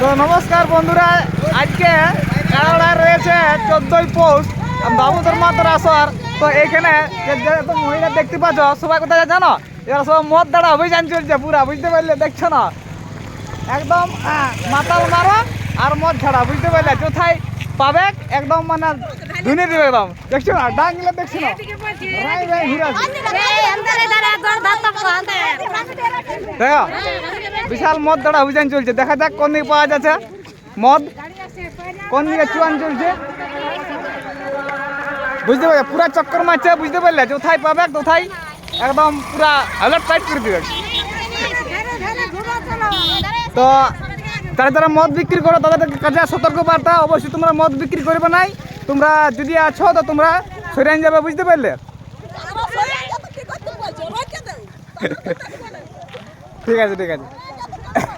তো নমস্কার বন্ধুরা আজকে কানাডায় রয়েছে চোদ্দই পৌষ বাবু ধর্মান্তর আসর তো এইখানে যে মহিলা দেখতে পাচ্ছ সবাই কোথায় জানো? এরা সব মদ দাঁড়া অভিযান চলছে পুরা বুঝতে পারলে দেখছ না? একদম মাতাল মারো আর মদ ছাড়া বুঝতে পারলে কোথায় পাবে একদম মানে ধুনে দিবে একদম। দেখছ না? ডাঙ্গলে দেখছ না? রাই রাই ঘুরে দেখো? বিশাল মদ দাঁড়া অভিযান চলছে। দেখা যাক কোন দিকে পাওয়া যাচ্ছে। মদ? কোন দিকে চুয়ান চলছে? বুঝতে পারলে পুরা চক্কর মারছে বুঝতে পারলে? কোথায় পাবে কোথায় একদম পুরা অ্যালার্ট টাইট করে দিবে। তো যারা যারা মদ বিক্রি করো তাদের কাছে সতর্ক বার্তা। অবশ্যই তোমরা মদ বিক্রি করবে নাই। তোমরা যদি আছো তো তোমরা সরিয়ে যাবে বুঝতে পারলে? ঠিক আছে ঠিক আছে।